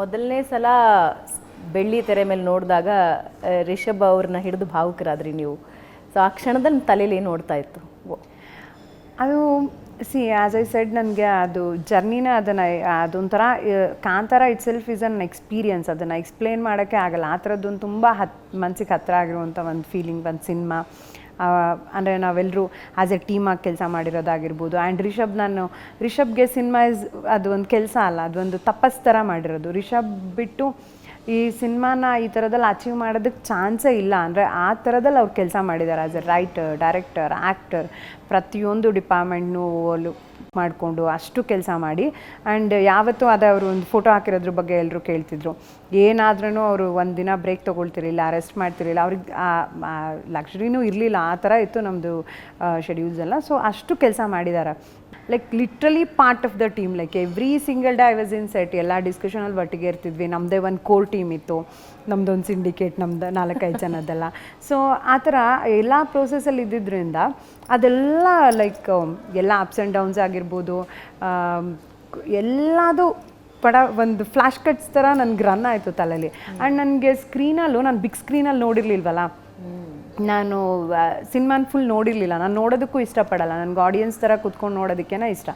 ಮೊದಲನೇ ಸಲ ಬೆಳ್ಳಿ ತೆರೆ ಮೇಲೆ ನೋಡಿದಾಗ ರಿಷಬ್ ಅವ್ರನ್ನ ಹಿಡಿದು ಭಾವುಕರಾದ್ರಿ ನೀವು. ಸೊ, ಆ ಕ್ಷಣದಲ್ಲಿ ತಲೆಯಲ್ಲಿ ನೋಡ್ತಾ ಇತ್ತು? ಅದು ಸಿ ಆ್ಯಸ್ ಐ ಸೆಡ್ ನನಗೆ ಅದು ಜರ್ನಿನ ಅದನ್ನು, ಅದೊಂಥರ Kantara it self is an experience ಅದನ್ನು ಎಕ್ಸ್ಪ್ಲೇನ್ ಮಾಡೋಕ್ಕೆ ಆಗಲ್ಲ. ಆ ಥರದ್ದೊಂದು ತುಂಬ ಹತ್, ಮನ್ಸಿಗೆ ಹತ್ತಿರ ಆಗಿರುವಂಥ ಒಂದು ಫೀಲಿಂಗ್ ಒಂದು ಸಿನಿಮಾ ಅಂದರೆ ನಾವೆಲ್ಲರೂ ಆ್ಯಸ್ ಎ ಟೀಮಾಗಿ ಕೆಲಸ ಮಾಡಿರೋದಾಗಿರ್ಬೋದು. ಆ್ಯಂಡ್ ರಿಷಬ್ ನಾನು, ರಿಷಬ್ಗೆ ಸಿನಿಮಾ ಇಸ್ ಅದು ಒಂದು ಕೆಲಸ ಅಲ್ಲ ಅದೊಂದು ತಪಸ್ ಥರ ಮಾಡಿರೋದು. ರಿಷಬ್ ಬಿಟ್ಟು ಈ ಸಿನಿಮಾನ ಈ ಥರದಲ್ಲಿ ಅಚೀವ್ ಮಾಡೋದಕ್ಕೆ ಚಾನ್ಸೇ ಇಲ್ಲ. ಅಂದರೆ ಆ ಥರದಲ್ಲಿ ಅವ್ರು ಕೆಲಸ ಮಾಡಿದ್ದಾರೆ as a writer director actor ಪ್ರತಿಯೊಂದು ಡಿಪಾರ್ಟ್ಮೆಂಟ್ನು ಮಾಡಿಕೊಂಡು ಅಷ್ಟು ಕೆಲಸ ಮಾಡಿ. ಆ್ಯಂಡ್ ಯಾವತ್ತೂ ಅದು ಅವರು ಒಂದು ಫೋಟೋ ಹಾಕಿರೋದ್ರ ಬಗ್ಗೆ ಎಲ್ಲರೂ ಕೇಳ್ತಿದ್ರು. ಏನಾದ್ರೂ ಅವರು ಒಂದು ದಿನ ಬ್ರೇಕ್ ತೊಗೊಳ್ತಿರಲಿಲ್ಲ ಅರೆಸ್ಟ್ ಮಾಡ್ತಿರಲಿಲ್ಲ. ಅವ್ರಿಗೆ ಆ ಲಕ್ಸುರಿನೂ ಇರಲಿಲ್ಲ, ಆ ಥರ ಇತ್ತು ನಮ್ಮದು ಶೆಡ್ಯೂಲ್ಸ್ ಎಲ್ಲ. ಸೊ ಅಷ್ಟು ಕೆಲಸ ಮಾಡಿದ್ದಾರೆ like literally part of the team like every single day I was in set ಎಲ್ಲ ಡಿಸ್ಕಷನಲ್ಲಿ ಒಟ್ಟಿಗೆ ಇರ್ತಿದ್ವಿ. ನಮ್ಮದೇ ಒಂದು ಕೋರ್ ಟೀಮ್ ಇತ್ತು. ನಮ್ಮದೊಂದು ಸಿಂಡಿಕೇಟ್ ನಮ್ದು ನಾಲ್ಕೈದು ಜನದ್ದೆಲ್ಲ ಸೊ ಆ ಥರ ಎಲ್ಲ ಪ್ರೋಸೆಸಲ್ಲಿ ಇದ್ದಿದ್ದರಿಂದ ಅದೆಲ್ಲ ಲೈಕ್ ಎಲ್ಲ ಅಪ್ಸ್ ಆ್ಯಂಡ್ ಡೌನ್ಸ್ ಆಗಿರ್ಬೋದು ಆಮ್, ಎಲ್ಲದು ಪಡ ಒಂದು ಫ್ಲ್ಯಾಶ್ ಕಟ್ಸ್ ಥರ ನನಗೆ ರನ್ ಆಯಿತು ತಲೆಯಲ್ಲಿ ಆ್ಯಂಡ್ ನನಗೆ ಸ್ಕ್ರೀನಲ್ಲೂ ನಾನು ಬಿಗ್ ಸ್ಕ್ರೀನಲ್ಲಿ ನೋಡಿರಲಿಲ್ವಲ್ಲ? ನಾನು ಸಿನಿಮಾನ ಫುಲ್ ನೋಡಿರಲಿಲ್ಲ. ನಾನು ನೋಡೋದಕ್ಕೂ ಇಷ್ಟಪಡಲ್ಲ. ನನಗೆ ಆಡಿಯನ್ಸ್ ಥರ ಕುತ್ಕೊಂಡು ನೋಡೋದಕ್ಕೇನೆ ಇಷ್ಟ.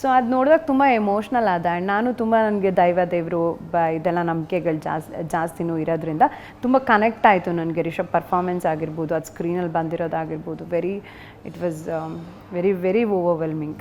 ಸೊ ಅದು ನೋಡಿದಾಗ ತುಂಬ ಎಮೋಷ್ನಲ್ ಆದ. ಆ್ಯಂಡ್ ನಾನು ತುಂಬ ನನಗೆ ದೈವ ದೇವರು ಬ ಇದೆಲ್ಲ ನಂಬಿಕೆಗಳು ಜಾಸ್ತಿ ಜಾಸ್ತಿನೂ ಇರೋದ್ರಿಂದ ತುಂಬ ಕನೆಕ್ಟ್ ಆಯಿತು ನನಗೆ. ರಿಷಬ್ ಪರ್ಫಾರ್ಮೆನ್ಸ್ ಆಗಿರ್ಬೋದು ಅದು ಸ್ಕ್ರೀನಲ್ಲಿ ಬಂದಿರೋದಾಗಿರ್ಬೋದು. Very it was very very overwhelming